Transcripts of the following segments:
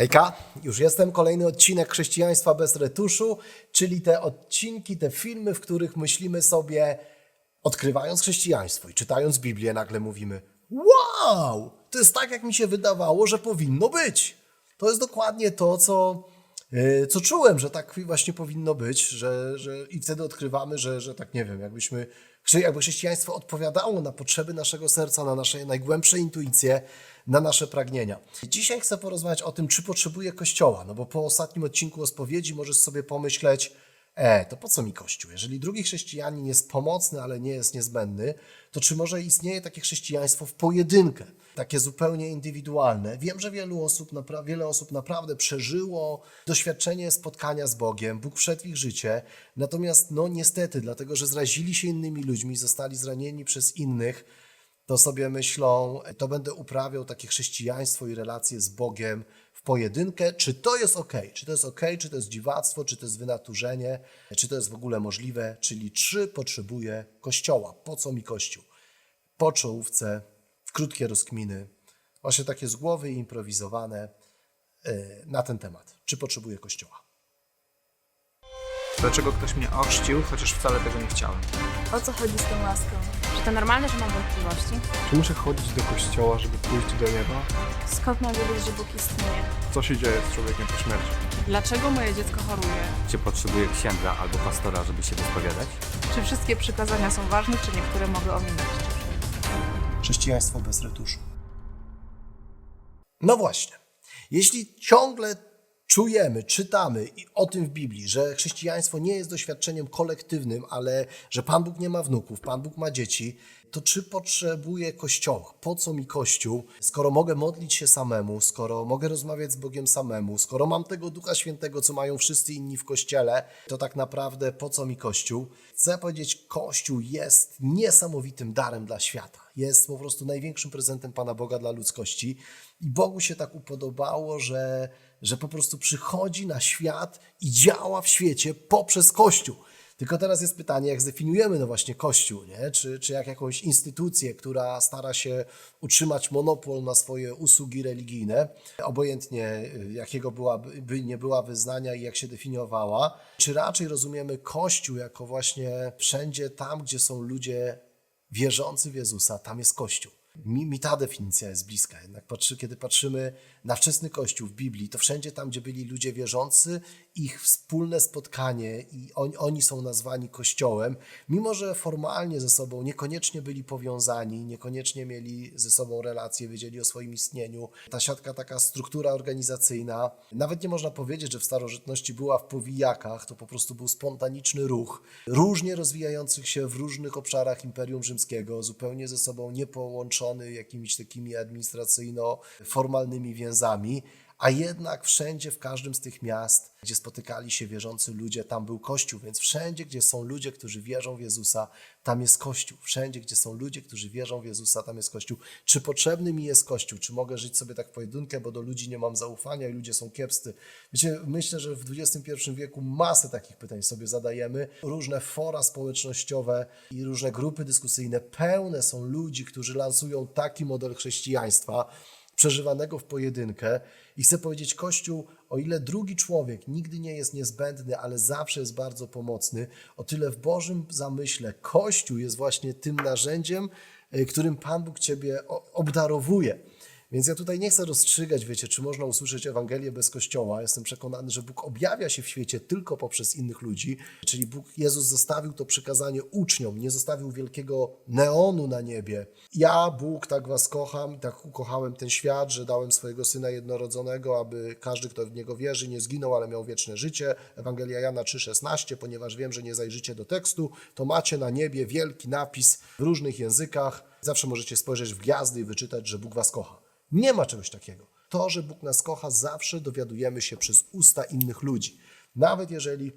Hejka, już jestem. Kolejny odcinek Chrześcijaństwa bez retuszu, czyli te odcinki, te filmy, w których myślimy sobie, odkrywając chrześcijaństwo i czytając Biblię, nagle mówimy: Wow, to jest tak, jak mi się wydawało, że powinno być. To jest dokładnie to, co, co czułem, że tak właśnie powinno być, że, że i wtedy odkrywamy, że, że tak nie wiem, jakbyśmy, jakby chrześcijaństwo odpowiadało na potrzeby naszego serca, na nasze najgłębsze intuicje, na nasze pragnienia. Dzisiaj chcę porozmawiać o tym, czy potrzebuję Kościoła, no bo po ostatnim odcinku o spowiedzi możesz sobie pomyśleć, e, to po co mi Kościół? Jeżeli drugi chrześcijanin jest pomocny, ale nie jest niezbędny, to czy może istnieje takie chrześcijaństwo w pojedynkę, takie zupełnie indywidualne? Wiem, że wielu osób, wiele osób naprawdę przeżyło doświadczenie spotkania z Bogiem, Bóg wszedł w ich życie, natomiast no niestety, dlatego że zrazili się innymi ludźmi, zostali zranieni przez innych, to sobie myślą, to będę uprawiał takie chrześcijaństwo i relacje z Bogiem w pojedynkę. Czy to jest ok? Czy to jest ok? Czy to jest dziwactwo? Czy to jest wynaturzenie? Czy to jest w ogóle możliwe? Czyli czy potrzebuję Kościoła? Po co mi Kościół? Po czołówce, w krótkie rozkminy, właśnie takie z głowy improwizowane yy, na ten temat. Czy potrzebuję Kościoła? Dlaczego ktoś mnie ochrzcił, chociaż wcale tego nie chciałem? O co chodzi z tą łaską? Czy to normalne, że mam wątpliwości? Czy muszę chodzić do kościoła, żeby pójść do nieba? Skąd mam wiedzieć, że Bóg istnieje? Co się dzieje z człowiekiem po śmierci? Dlaczego moje dziecko choruje? Czy potrzebuję księdza albo pastora, żeby się wyspowiadać? Czy wszystkie przykazania są ważne, czy niektóre mogę ominąć? Chrześcijaństwo bez retuszu. No właśnie. Jeśli ciągle czujemy, czytamy i o tym w Biblii, że chrześcijaństwo nie jest doświadczeniem kolektywnym, ale że Pan Bóg nie ma wnuków, Pan Bóg ma dzieci, to czy potrzebuję Kościoła? Po co mi Kościół, skoro mogę modlić się samemu, skoro mogę rozmawiać z Bogiem samemu, skoro mam tego Ducha Świętego, co mają wszyscy inni w Kościele, to tak naprawdę po co mi Kościół? Chcę powiedzieć, Kościół jest niesamowitym darem dla świata. Jest po prostu największym prezentem Pana Boga dla ludzkości. I Bogu się tak upodobało, że, że po prostu przychodzi na świat i działa w świecie poprzez Kościół. Tylko teraz jest pytanie, jak zdefiniujemy no właśnie Kościół, nie? Czy, czy jak jakąś instytucję, która stara się utrzymać monopol na swoje usługi religijne, obojętnie y, jakiego byłaby, by nie była wyznania i jak się definiowała, czy raczej rozumiemy Kościół jako właśnie wszędzie tam, gdzie są ludzie wierzący w Jezusa, tam jest Kościół. Mi, mi ta definicja jest bliska. Jednak patrzy, kiedy patrzymy na wczesny Kościół w Biblii, to wszędzie tam, gdzie byli ludzie wierzący, ich wspólne spotkanie i on, oni są nazwani Kościołem, mimo że formalnie ze sobą niekoniecznie byli powiązani, niekoniecznie mieli ze sobą relacje, wiedzieli o swoim istnieniu. Ta siatka, taka struktura organizacyjna, nawet nie można powiedzieć, że w starożytności była w powijakach, to po prostu był spontaniczny ruch, różnie rozwijających się w różnych obszarach Imperium Rzymskiego, zupełnie ze sobą jakimiś takimi administracyjno-formalnymi więzami, a jednak wszędzie, w każdym z tych miast, gdzie spotykali się wierzący ludzie, tam był Kościół, więc wszędzie, gdzie są ludzie, którzy wierzą w Jezusa, tam jest Kościół. Wszędzie, gdzie są ludzie, którzy wierzą w Jezusa, tam jest Kościół. Czy potrzebny mi jest Kościół? Czy mogę żyć sobie tak w pojedynkę, bo do ludzi nie mam zaufania i ludzie są kiepscy? Wiecie, myślę, że w XXI wieku masę takich pytań sobie zadajemy. Różne fora społecznościowe i różne grupy dyskusyjne pełne są ludzi, którzy lansują taki model chrześcijaństwa, przeżywanego w pojedynkę. I chcę powiedzieć, Kościół, o ile drugi człowiek nigdy nie jest niezbędny, ale zawsze jest bardzo pomocny, o tyle w Bożym zamyśle Kościół jest właśnie tym narzędziem, y, którym Pan Bóg Ciebie obdarowuje. Więc ja tutaj nie chcę rozstrzygać, wiecie, czy można usłyszeć Ewangelię bez Kościoła. Jestem przekonany, że Bóg objawia się w świecie tylko poprzez innych ludzi, czyli Bóg, Jezus zostawił to przykazanie uczniom, nie zostawił wielkiego neonu na niebie. Ja, Bóg, tak was kocham, tak ukochałem ten świat, że dałem swojego Syna jednorodzonego, aby każdy, kto w Niego wierzy, nie zginął, ale miał wieczne życie. Ewangelia Jana 3,16, ponieważ wiem, że nie zajrzycie do tekstu, to macie na niebie wielki napis w różnych językach. Zawsze możecie spojrzeć w gwiazdy i wyczytać, że Bóg was kocha. Nie ma czegoś takiego. To, że Bóg nas kocha, zawsze dowiadujemy się przez usta innych ludzi. Nawet jeżeli,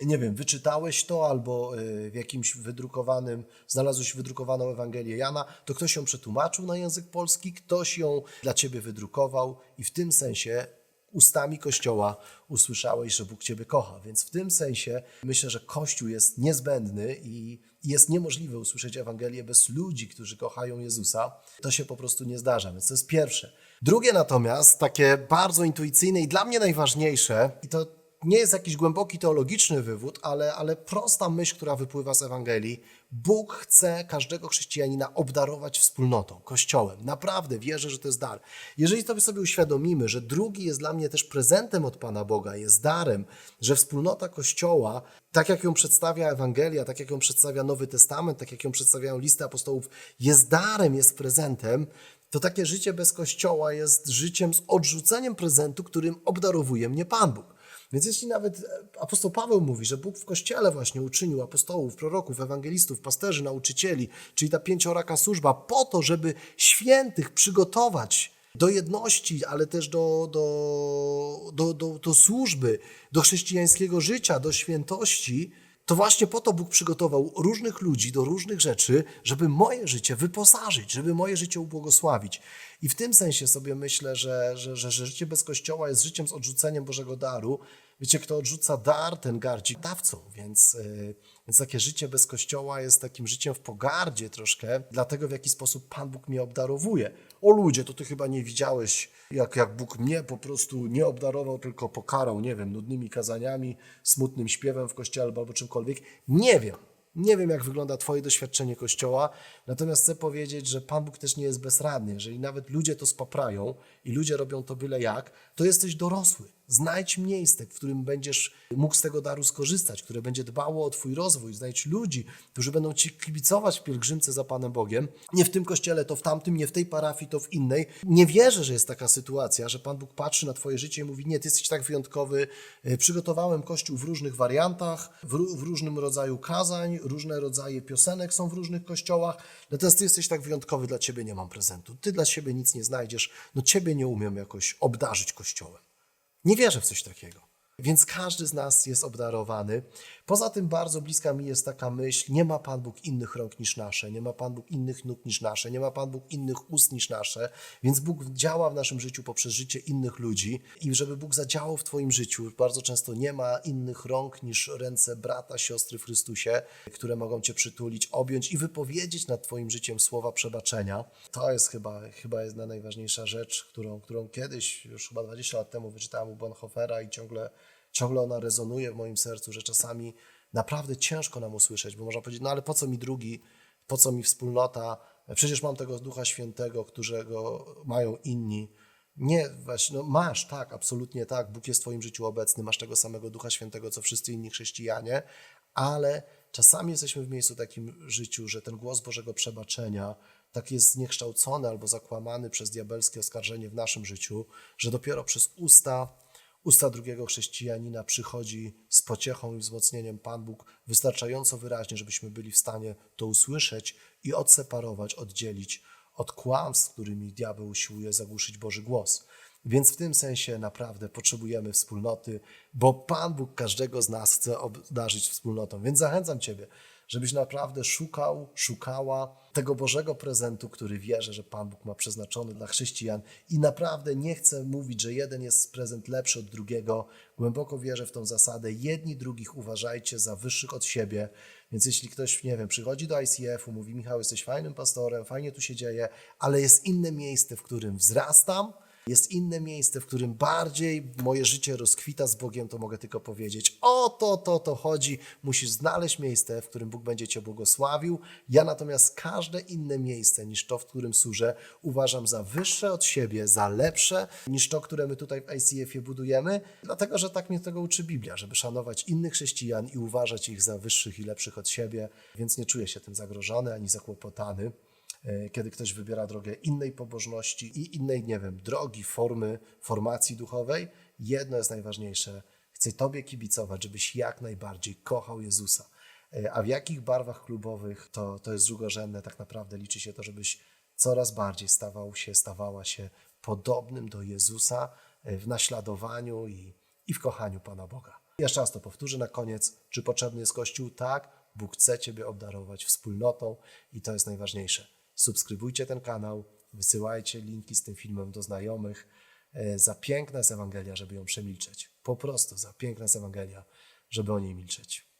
nie wiem, wyczytałeś to albo y, w jakimś wydrukowanym, znalazłeś wydrukowaną Ewangelię Jana, to ktoś ją przetłumaczył na język polski, ktoś ją dla ciebie wydrukował i w tym sensie ustami Kościoła usłyszałeś, że Bóg Ciebie kocha. Więc w tym sensie myślę, że Kościół jest niezbędny i jest niemożliwe usłyszeć Ewangelię bez ludzi, którzy kochają Jezusa. To się po prostu nie zdarza. Więc to jest pierwsze. Drugie natomiast, takie bardzo intuicyjne i dla mnie najważniejsze, i to nie jest jakiś głęboki teologiczny wywód, ale, ale prosta myśl, która wypływa z Ewangelii. Bóg chce każdego chrześcijanina obdarować wspólnotą, kościołem. Naprawdę wierzę, że to jest dar. Jeżeli to sobie uświadomimy, że drugi jest dla mnie też prezentem od Pana Boga, jest darem, że wspólnota kościoła, tak jak ją przedstawia Ewangelia, tak jak ją przedstawia Nowy Testament, tak jak ją przedstawiają listy apostołów, jest darem, jest prezentem, to takie życie bez kościoła jest życiem z odrzuceniem prezentu, którym obdarowuje mnie Pan Bóg. Więc jeśli nawet e, apostoł Paweł mówi, że Bóg w kościele właśnie uczynił apostołów, proroków, ewangelistów, pasterzy, nauczycieli, czyli ta pięcioraka służba, po to, żeby świętych przygotować do jedności, ale też do, do, do, do, do służby, do chrześcijańskiego życia, do świętości, to właśnie po to Bóg przygotował różnych ludzi do różnych rzeczy, żeby moje życie wyposażyć, żeby moje życie ubłogosławić. I w tym sensie sobie myślę, że, że, że, że życie bez Kościoła jest życiem z odrzuceniem Bożego daru. Wiecie, kto odrzuca dar, ten gardzi dawcą, więc, yy, więc takie życie bez Kościoła jest takim życiem w pogardzie troszkę, dlatego w jaki sposób Pan Bóg mnie obdarowuje. O ludzie, to ty chyba nie widziałeś, jak, jak Bóg mnie po prostu nie obdarował, tylko pokarał, nie wiem, nudnymi kazaniami, smutnym śpiewem w kościele albo czymkolwiek. Nie wiem. Nie wiem, jak wygląda Twoje doświadczenie Kościoła, natomiast chcę powiedzieć, że Pan Bóg też nie jest bezradny. Jeżeli nawet ludzie to spaprają i ludzie robią to byle jak, to jesteś dorosły. Znajdź miejsce, w którym będziesz mógł z tego daru skorzystać, które będzie dbało o Twój rozwój. Znajdź ludzi, którzy będą Ci kibicować w pielgrzymce za Panem Bogiem. Nie w tym kościele, to w tamtym, nie w tej parafii, to w innej. Nie wierzę, że jest taka sytuacja, że Pan Bóg patrzy na Twoje życie i mówi: Nie, Ty jesteś tak wyjątkowy. E, Przygotowałem kościół w różnych wariantach, w, w różnym rodzaju kazań, różne rodzaje piosenek są w różnych kościołach. Natomiast Ty jesteś tak wyjątkowy, dla Ciebie nie mam prezentu. Ty dla siebie nic nie znajdziesz. No Ciebie nie umiem jakoś obdarzyć kościołem. Nie wierzę w coś takiego. Więc każdy z nas jest obdarowany. Poza tym bardzo bliska mi jest taka myśl, nie ma Pan Bóg innych rąk niż nasze, nie ma Pan Bóg innych nóg niż nasze, nie ma Pan Bóg innych ust niż nasze, więc Bóg działa w naszym życiu poprzez życie innych ludzi i żeby Bóg zadziałał w Twoim życiu, bardzo często nie ma innych rąk niż ręce brata, siostry w Chrystusie, które mogą Cię przytulić, objąć i wypowiedzieć nad Twoim życiem słowa przebaczenia. To jest chyba, chyba jest najważniejsza rzecz, którą, którą kiedyś, już chyba 20 lat temu wyczytałem u Bonhoeffera i ciągle ciągle ona rezonuje w moim sercu, że czasami naprawdę ciężko nam usłyszeć, bo można powiedzieć, no ale po co mi drugi, po co mi wspólnota, przecież mam tego Ducha Świętego, którego mają inni. Nie, właśnie, no masz, tak, absolutnie tak, Bóg jest w Twoim życiu obecny, masz tego samego Ducha Świętego, co wszyscy inni chrześcijanie, ale czasami jesteśmy w miejscu takim życiu, że ten głos Bożego przebaczenia tak jest zniekształcony albo zakłamany przez diabelskie oskarżenie w naszym życiu, że dopiero przez usta usta drugiego chrześcijanina przychodzi z pociechą i wzmocnieniem Pan Bóg wystarczająco wyraźnie, żebyśmy byli w stanie to usłyszeć i odseparować, oddzielić od kłamstw, którymi diabeł usiłuje zagłuszyć Boży głos. Więc w tym sensie naprawdę potrzebujemy wspólnoty, bo Pan Bóg każdego z nas chce obdarzyć wspólnotą. Więc zachęcam Ciebie, żebyś naprawdę szukał, szukała tego Bożego prezentu, który wierzę, że Pan Bóg ma przeznaczony dla chrześcijan i naprawdę nie chcę mówić, że jeden jest prezent lepszy od drugiego. Głęboko wierzę w tą zasadę. Jedni drugich uważajcie za wyższych od siebie. Więc jeśli ktoś, nie wiem, przychodzi do ICF-u, mówi Michał, jesteś fajnym pastorem, fajnie tu się dzieje, ale jest inne miejsce, w którym wzrastam, jest inne miejsce, w którym bardziej moje życie rozkwita z Bogiem, to mogę tylko powiedzieć: O to, to, to chodzi. Musisz znaleźć miejsce, w którym Bóg będzie Cię błogosławił. Ja natomiast każde inne miejsce niż to, w którym służę, uważam za wyższe od siebie, za lepsze niż to, które my tutaj w ICF-ie budujemy, dlatego że tak mnie tego uczy Biblia, żeby szanować innych chrześcijan i uważać ich za wyższych i lepszych od siebie, więc nie czuję się tym zagrożony ani zakłopotany kiedy ktoś wybiera drogę innej pobożności i innej, nie wiem, drogi, formy, formacji duchowej, jedno jest najważniejsze. Chcę Tobie kibicować, żebyś jak najbardziej kochał Jezusa. E, A w jakich barwach klubowych, to, to jest drugorzędne. Tak naprawdę liczy się to, żebyś coraz bardziej stawał się, stawała się podobnym do Jezusa e, w naśladowaniu i, i w kochaniu Pana Boga. Jeszcze raz to powtórzę na koniec. Czy potrzebny jest Kościół? Tak. Bóg chce Ciebie obdarować wspólnotą i to jest najważniejsze. Subskrybujcie ten kanał, wysyłajcie linki z tym filmem do znajomych. E, Za piękna jest Ewangelia, żeby ją przemilczeć. Po prostu za piękna jest Ewangelia, żeby o niej milczeć.